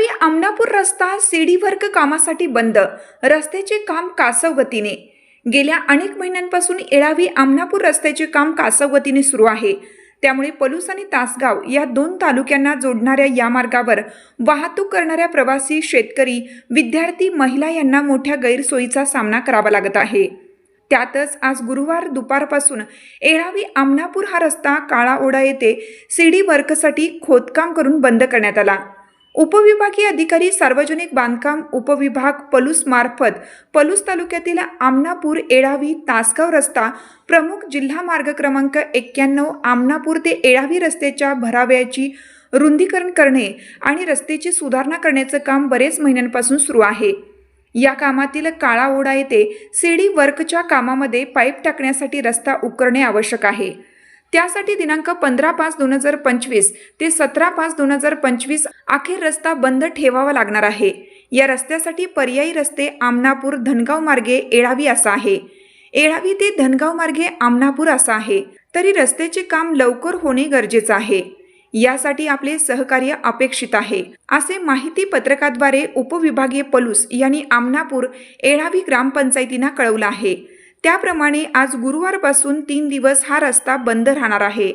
येळावी आमनापूर रस्ता सीडी वर्ग कामासाठी बंद. रस्त्याचे काम कासव गतीने गेल्या अनेक महिन्यांपासून येळावी आमनापूर रस्त्याचे काम कासव गतीने सुरू आहे. त्यामुळे पलूस आणि तासगाव या दोन तालुक्यांना जोडणाऱ्या या मार्गावर वाहतूक करणाऱ्या प्रवासी शेतकरी विद्यार्थी महिला यांना मोठ्या गैरसोयीचा सामना करावा लागत आहे. त्यातच आज गुरुवार दुपारपासून येळावी आमनापूर हा रस्ता काळा ओढा येथे सीडी वर्कसाठी खोदकाम करून बंद करण्यात आला. उपविभागीय अधिकारी सार्वजनिक बांधकाम उपविभाग पलूस मार्फत पलूस तालुक्यातील आमनापूर एळावी तासगाव रस्ता प्रमुख जिल्हा मार्ग क्रमांक एक्क्याण्णव आमनापूर ते एळावी रस्त्याच्या भराव्याची रुंदीकरण करणे आणि रस्त्याची सुधारणा करण्याचं काम बरेच महिन्यांपासून सुरू आहे. या कामातील काळा ओढा येथे सीडी वर्कच्या कामामध्ये पाईप टाकण्यासाठी रस्ता उकरणे आवश्यक आहे. त्यासाठी दिनांक पंधरा पाच दोन हजार पंचवीस ते सतरा पाच दोन हजार पंचवीस अखेर रस्ता बंद ठेवावा लागणार आहे. या रस्त्यासाठी पर्यायी रस्ते आमनापूर धनगाव मार्गे एळावी असा आहे. एळावी ते धनगाव मार्गे आमनापूर असा आहे. तरी रस्त्याचे काम लवकर होणे गरजेचं आहे. यासाठी आपले सहकार्य अपेक्षित आहे. असे माहिती पत्रकाद्वारे उपविभागीय पलूस यांनी आमनापूर एळावी ग्रामपंचायतींना कळवलं आहे. त्याप्रमाणे आज गुरुवारपासून तीन दिवस हा रस्ता बंद राहणार आहे.